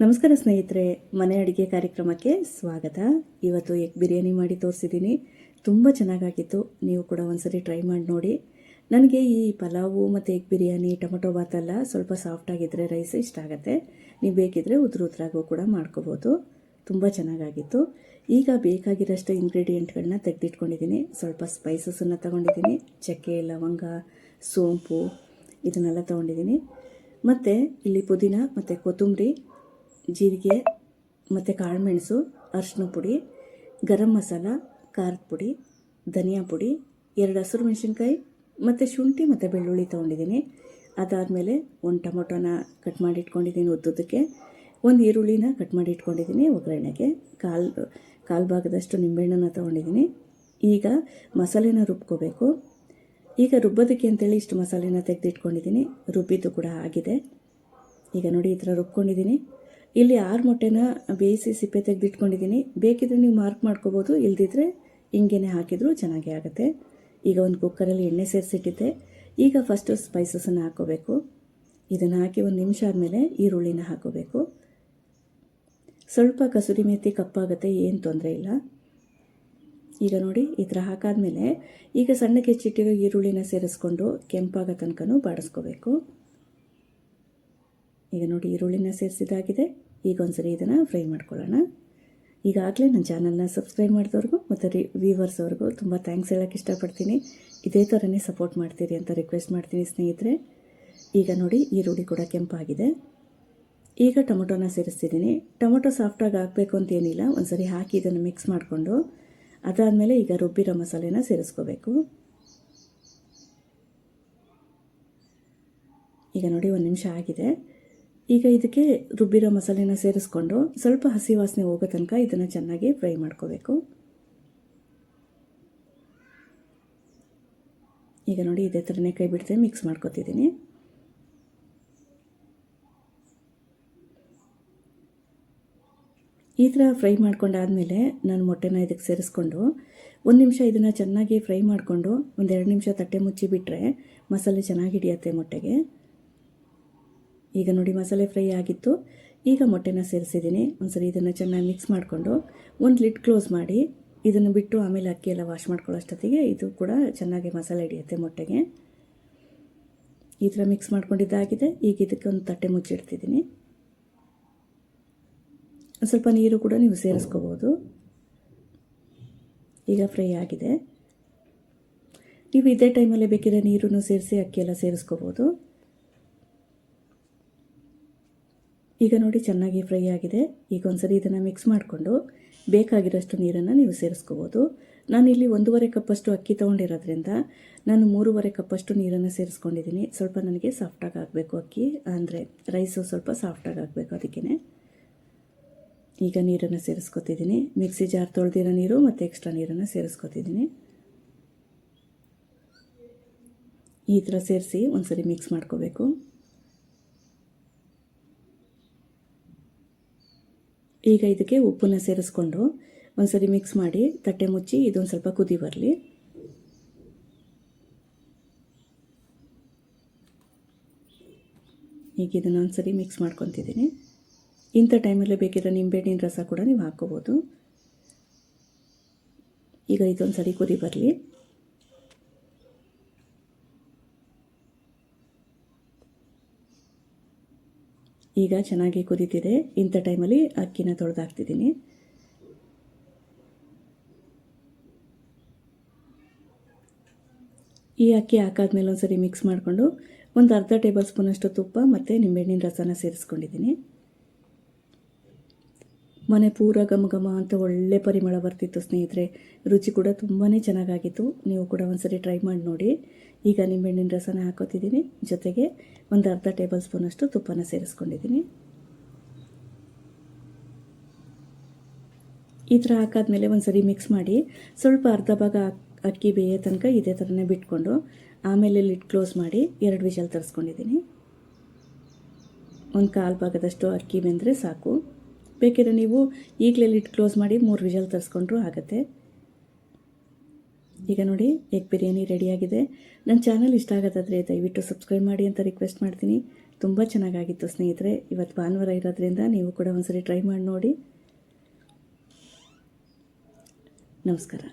ನಮಸ್ಕಾರ ಸ್ನೇಹಿತರೆ, ಮನೆ ಅಡುಗೆ ಕಾರ್ಯಕ್ರಮಕ್ಕೆ ಸ್ವಾಗತ. ಇವತ್ತು ಎಗ್ ಬಿರಿಯಾನಿ ಮಾಡಿ ತೋರಿಸಿದ್ದೀನಿ. ತುಂಬ ಚೆನ್ನಾಗಾಗಿತ್ತು. ನೀವು ಕೂಡ ಒಂದ್ಸರಿ ಟ್ರೈ ಮಾಡಿ ನೋಡಿ. ನನಗೆ ಈ ಪಲಾವು ಮತ್ತು ಎಗ್ ಬಿರಿಯಾನಿ, ಟೊಮೊಟೊ ಬಾತೆಲ್ಲ ಸ್ವಲ್ಪ ಸಾಫ್ಟಾಗಿದ್ದರೆ ರೈಸ್ ಇಷ್ಟ ಆಗುತ್ತೆ. ನೀವು ಬೇಕಿದ್ದರೆ ಉದುರು ಉದ್ರಾಗೂ ಕೂಡ ಮಾಡ್ಕೋಬೋದು. ತುಂಬ ಚೆನ್ನಾಗಾಗಿತ್ತು. ಈಗ ಬೇಕಾಗಿರೋಷ್ಟು ಇಂಗ್ರೀಡಿಯೆಂಟ್ಗಳನ್ನ ತೆಗೆದಿಟ್ಕೊಂಡಿದ್ದೀನಿ. ಸ್ವಲ್ಪ ಸ್ಪೈಸಸನ್ನು ತೊಗೊಂಡಿದ್ದೀನಿ. ಚಕ್ಕೆ, ಲವಂಗ, ಸೋಂಪು ಇದನ್ನೆಲ್ಲ ತೊಗೊಂಡಿದ್ದೀನಿ. ಮತ್ತು ಇಲ್ಲಿ ಪುದೀನ ಮತ್ತು ಕೊತ್ತಂಬರಿ ಜೀರಿಗೆ, ಮತ್ತು ಕಾಳುಮೆಣಸು ಅರಿಶಿನ ಪುಡಿ, ಗರಂ ಮಸಾಲ, ಖಾರದ ಪುಡಿ, ಧನಿಯಾ ಪುಡಿ, ಎರಡು ಹಸಿರು ಮೆಣಸಿನ್ಕಾಯಿ, ಮತ್ತು ಶುಂಠಿ ಮತ್ತು ಬೆಳ್ಳುಳ್ಳಿ ತೊಗೊಂಡಿದ್ದೀನಿ. ಅದಾದಮೇಲೆ ಒಂದು ಟೊಮೊಟೊನ ಕಟ್ ಮಾಡಿ ಇಟ್ಕೊಂಡಿದ್ದೀನಿ ಉದ್ದುದಕ್ಕೆ ಒಂದು ಈರುಳ್ಳಿನ ಕಟ್ ಮಾಡಿ ಇಟ್ಕೊಂಡಿದ್ದೀನಿ ಒಗ್ಗರಣೆಗೆ. ಕಾಲು ಕಾಲು ಭಾಗದಷ್ಟು ನಿಂಬೆಹಣ್ಣನ್ನು ತೊಗೊಂಡಿದ್ದೀನಿ. ಈಗ ಮಸಾಲೆನ ರುಬ್ಕೋಬೇಕು. ಈಗ ರುಬ್ಬೋದಕ್ಕೆ ಅಂತೇಳಿ ಇಷ್ಟು ಮಸಾಲೆನ ತೆಗೆದಿಟ್ಕೊಂಡಿದ್ದೀನಿ. ರುಬ್ಬಿದ್ದು ಕೂಡ ಆಗಿದೆ. ಈಗ ನೋಡಿ ಈ ಥರ ರುಬ್ಕೊಂಡಿದ್ದೀನಿ. ಇಲ್ಲಿ ಆರು ಮೊಟ್ಟೆನ ಬೇಯಿಸಿ ಸಿಪ್ಪೆ ತೆಗೆದಿಟ್ಕೊಂಡಿದ್ದೀನಿ. ಬೇಕಿದ್ರೆ ನೀವು ಮಾರ್ಕ್ ಮಾಡ್ಕೋಬೋದು, ಇಲ್ದಿದ್ರೆ ಹಿಂಗೇನೆ ಹಾಕಿದರೂ ಚೆನ್ನಾಗೇ ಆಗುತ್ತೆ. ಈಗ ಒಂದು ಕುಕ್ಕರಲ್ಲಿ ಎಣ್ಣೆ ಸೇರಿಸಿಟ್ಟಿದ್ದೆ. ಈಗ ಫಸ್ಟು ಸ್ಪೈಸಸನ್ನು ಹಾಕ್ಕೋಬೇಕು ಇದನ್ನು ಹಾಕಿ ಒಂದು ನಿಮಿಷ ಆದಮೇಲೆ ಈರುಳ್ಳಿನ ಹಾಕೋಬೇಕು. ಸ್ವಲ್ಪ ಕಸೂರಿ ಮೇಥಿ ಕಪ್ಪಾಗುತ್ತೆ, ಏನು ತೊಂದರೆ ಇಲ್ಲ. ಈಗ ನೋಡಿ, ಈ ಥರ ಹಾಕಾದಮೇಲೆ ಈಗ ಸಣ್ಣಕ್ಕೆ ಹೆಚ್ಚಿಟ್ಟಿರೋ ಈರುಳ್ಳಿನ ಸೇರಿಸ್ಕೊಂಡು ಕೆಂಪಾಗೋ ತನಕನೂ ಬಾಡಿಸ್ಕೋಬೇಕು. ಈಗ ನೋಡಿ, ಈರುಳ್ಳಿನ ಸೇರಿಸಿದಾಗಿದೆ ಈಗ ಒಂದ್ಸರಿ ಇದನ್ನು ಫ್ರೈ ಮಾಡ್ಕೊಳ್ಳೋಣ. ಈಗಾಗಲೇ ನನ್ನ ಚಾನಲ್ನ ಸಬ್ಸ್ಕ್ರೈಬ್ ಮಾಡಿದವ್ರಿಗೂ ಮತ್ತು ರಿ ವ್ಯೂವರ್ಸ್ ಅವ್ರಿಗೂ ತುಂಬ ಥ್ಯಾಂಕ್ಸ್ ಹೇಳೋಕ್ಕೆ ಇಷ್ಟಪಡ್ತೀನಿ. ಇದೇ ಥರನೇ ಸಪೋರ್ಟ್ ಮಾಡ್ತೀರಿ ಅಂತ ರಿಕ್ವೆಸ್ಟ್ ಮಾಡ್ತೀನಿ ಸ್ನೇಹಿತರೆ. ಈಗ ನೋಡಿ ಈರುಳ್ಳಿ ಕೂಡ ಕೆಂಪಾಗಿದೆ. ಈಗ ಟೊಮೊಟೊನ ಸೇರಿಸ್ತಿದ್ದೀನಿ. ಟೊಮೊಟೊ ಸಾಫ್ಟಾಗಿ ಹಾಕಬೇಕು ಅಂತ ಏನಿಲ್ಲ, ಒಂದ್ಸರಿ ಹಾಕಿ ಇದನ್ನು ಮಿಕ್ಸ್ ಮಾಡಿಕೊಂಡು ಅದಾದಮೇಲೆ ಈಗ ರುಬ್ಬಿರೋ ಮಸಾಲೆನ ಸೇರಿಸ್ಕೋಬೇಕು. ಈಗ ನೋಡಿ ಒಂದು ನಿಮಿಷ ಆಗಿದೆ. ಈಗ ಇದಕ್ಕೆ ರುಬ್ಬಿರೋ ಮಸಾಲೆನ ಸೇರಿಸ್ಕೊಂಡು ಸ್ವಲ್ಪ ಹಸಿ ವಾಸನೆ ಹೋಗೋ ತನಕ ಇದನ್ನು ಚೆನ್ನಾಗಿ ಫ್ರೈ ಮಾಡ್ಕೋಬೇಕು. ಈಗ ನೋಡಿ ಇದೇ ಥರನೇ ಕೈ ಬಿಡದೆ ಮಿಕ್ಸ್ ಮಾಡ್ಕೊತಿದ್ದೀನಿ. ಈ ಥರ ಫ್ರೈ ಮಾಡ್ಕೊಂಡಾದಮೇಲೆ ನಾನು ಮೊಟ್ಟೆನ ಇದಕ್ಕೆ ಸೇರಿಸ್ಕೊಂಡು ಒಂದು ನಿಮಿಷ ಇದನ್ನು ಚೆನ್ನಾಗಿ ಫ್ರೈ ಮಾಡಿಕೊಂಡು ಒಂದೆರಡು ನಿಮಿಷ ತಟ್ಟೆ ಮುಚ್ಚಿ ಬಿಟ್ಟರೆ ಮಸಾಲೆ ಚೆನ್ನಾಗಿ ಹಿಡಿಯತ್ತೆ ಮೊಟ್ಟೆಗೆ. ಈಗ ನೋಡಿ ಮಸಾಲೆ ಫ್ರೈ ಆಗಿತ್ತು. ಈಗ ಮೊಟ್ಟೆನ ಸೇರಿಸಿದ್ದೀನಿ. ಒಂದ್ಸರಿ ಇದನ್ನು ಚೆನ್ನಾಗಿ ಮಿಕ್ಸ್ ಮಾಡಿಕೊಂಡು ಒಂದು ಲಿಡ್ ಕ್ಲೋಸ್ ಮಾಡಿ ಇದನ್ನು ಬಿಟ್ಟು ಆಮೇಲೆ ಅಕ್ಕಿ ಎಲ್ಲ ವಾಶ್ ಮಾಡ್ಕೊಳ್ಳೋಷ್ಟೊತ್ತಿಗೆ ಇದು ಕೂಡ ಚೆನ್ನಾಗಿ ಮಸಾಲೆ ಹಿಡಿಯುತ್ತೆ ಮೊಟ್ಟೆಗೆ. ಈ ಥರ ಮಿಕ್ಸ್ ಮಾಡ್ಕೊಂಡಿದ್ದಾಗಿದೆ ಈಗ ಇದಕ್ಕೆ ಒಂದು ತಟ್ಟೆ ಮುಚ್ಚಿಡ್ತಿದ್ದೀನಿ ಸ್ವಲ್ಪ ನೀರು ಕೂಡ ನೀವು ಸೇರಿಸ್ಕೋಬೋದು. ಈಗ ಫ್ರೈ ಆಗಿದೆ. ನೀವು ಇದೇ ಟೈಮಲ್ಲೇ ಬೇಕಿದ್ರೆ ನೀರನ್ನು ಸೇರಿಸಿ ಅಕ್ಕಿ ಎಲ್ಲ ಸೇರಿಸ್ಕೋಬೋದು. ಈಗ ನೋಡಿ ಚೆನ್ನಾಗಿ ಫ್ರೈ ಆಗಿದೆ. ಈಗ ಒಂದ್ಸರಿ ಇದನ್ನು ಮಿಕ್ಸ್ ಮಾಡಿಕೊಂಡು ಬೇಕಾಗಿರೋಷ್ಟು ನೀರನ್ನು ನೀವು ಸೇರಿಸ್ಕೋಬೋದು. ನಾನಿಲ್ಲಿ ಒಂದೂವರೆ ಕಪ್ಪಷ್ಟು ಅಕ್ಕಿ ತೊಗೊಂಡಿರೋದ್ರಿಂದ ನಾನು ಮೂರುವರೆ ಕಪ್ಪಷ್ಟು ನೀರನ್ನು ಸೇರಿಸ್ಕೊಂಡಿದ್ದೀನಿ. ಸ್ವಲ್ಪ ನನಗೆ ಸಾಫ್ಟಾಗಿ ಹಾಕಬೇಕು ಅಕ್ಕಿ, ಅಂದರೆ ರೈಸು ಸ್ವಲ್ಪ ಸಾಫ್ಟಾಗಿ ಹಾಕಬೇಕು ಅದಕ್ಕೇ ಈಗ ನೀರನ್ನು ಸೇರಿಸ್ಕೊತಿದ್ದೀನಿ. ಮಿಕ್ಸಿ ಜಾರ್ ತೊಳೆದಿರೋ ನೀರು ಮತ್ತು ಎಕ್ಸ್ಟ್ರಾ ನೀರನ್ನು ಸೇರಿಸ್ಕೊತಿದ್ದೀನಿ. ಈ ಥರ ಸೇರಿಸಿ ಒಂದ್ಸರಿ ಮಿಕ್ಸ್ ಮಾಡ್ಕೋಬೇಕು. ಈಗ ಇದಕ್ಕೆ ಉಪ್ಪನ್ನು ಸೇರಿಸ್ಕೊಂಡು ಒಂದ್ಸರಿ ಮಿಕ್ಸ್ ಮಾಡಿ ತಟ್ಟೆ ಮುಚ್ಚಿ ಇದೊಂದು ಸ್ವಲ್ಪ ಕುದಿ ಬರಲಿ. ಈಗ ಇದನ್ನು ಒಂದ್ಸರಿ ಮಿಕ್ಸ್ ಮಾಡ್ಕೊತಿದ್ದೀನಿ. ಇಂಥ ಟೈಮಲ್ಲೇ ಬೇಕಿರೋ ನಿಂಬೆಹಣ್ಣಿನ ರಸ ಕೂಡ ನೀವು ಹಾಕ್ಕೋಬೋದು. ಈಗ ಇದೊಂದು ಸರಿ ಕುದಿ ಬರಲಿ. ಈಗ ಚೆನ್ನಾಗಿ ಕುದೀತಿದೆ. ಇಂಥ ಟೈಮಲ್ಲಿ ಅಕ್ಕಿನ ತೊಳೆದಾಕ್ತಿದ್ದೀನಿ. ಈ ಅಕ್ಕಿ ಹಾಕಾದ್ಮೇಲೆ ಒಂದು ಸರಿ ಮಿಕ್ಸ್ ಮಾಡಿಕೊಂಡು ಒಂದು ಅರ್ಧ ಟೇಬಲ್ ಸ್ಪೂನಷ್ಟು ತುಪ್ಪ ಮತ್ತು ನಿಂಬೆಹಣ್ಣಿನ ರಸನ ಸೇರಿಸ್ಕೊಂಡಿದ್ದೀನಿ. ಮನೆ ಪೂರ ಘಮ ಘಮ ಅಂತ ಒಳ್ಳೆ ಪರಿಮಳ ಬರ್ತಿತ್ತು ಸ್ನೇಹಿತರೆ. ರುಚಿ ಕೂಡ ತುಂಬಾ ಚೆನ್ನಾಗಾಗಿತ್ತು. ನೀವು ಕೂಡ ಒಂದ್ಸರಿ ಟ್ರೈ ಮಾಡಿ ನೋಡಿ. ಈಗ ನಿಂಬೆಹಣ್ಣಿನ ರಸನ ಹಾಕೋತಿದ್ದೀನಿ. ಜೊತೆಗೆ ಒಂದು ಅರ್ಧ ಟೇಬಲ್ ಸ್ಪೂನಷ್ಟು ತುಪ್ಪನ ಸೇರಿಸ್ಕೊಂಡಿದ್ದೀನಿ. ಈ ಥರ ಹಾಕಾದ್ಮೇಲೆ ಒಂದು ಸರಿ ಮಿಕ್ಸ್ ಮಾಡಿ ಸ್ವಲ್ಪ ಅರ್ಧ ಭಾಗ ಅಕ್ಕಿ ಬೇಯೋ ತನಕ ಇದೇ ಥರನೇ ಬಿಟ್ಕೊಂಡು ಆಮೇಲೆ ಲಿಡ್ ಕ್ಲೋಸ್ ಮಾಡಿ ಎರಡು ವಿಷಲ್ ತರಿಸ್ಕೊಂಡಿದ್ದೀನಿ. ಒಂದು ಕಾಲು ಭಾಗದಷ್ಟು ಅಕ್ಕಿ ಬೆಂದರೆ ಸಾಕು. ಬೇಕಿದ್ರೆ ನೀವು ಈಗಲೇ ಲಿಟ್ ಕ್ಲೋಸ್ ಮಾಡಿ ಮೂರು ವಿಷಲ್ ತರಿಸ್ಕೊಂಡ್ರೂ ಆಗುತ್ತೆ. ಈಗ ನೋಡಿ ಎಗ್ ಬಿರಿಯಾನಿ ರೆಡಿಯಾಗಿದೆ ನನ್ನ ಚಾನಲ್ ಇಷ್ಟ ಆಗೋದಾದರೆ ದಯವಿಟ್ಟು ಸಬ್ಸ್ಕ್ರೈಬ್ ಮಾಡಿ ಅಂತ ರಿಕ್ವೆಸ್ಟ್ ಮಾಡ್ತೀನಿ. ತುಂಬ ಚೆನ್ನಾಗಾಗಿತ್ತು ಸ್ನೇಹಿತರೆ. ಇವತ್ತು ಭಾನುವಾರ ಇರೋದ್ರಿಂದ ನೀವು ಕೂಡ ಒಂದ್ಸರಿ ಟ್ರೈ ಮಾಡಿ ನೋಡಿ. ನಮಸ್ಕಾರ.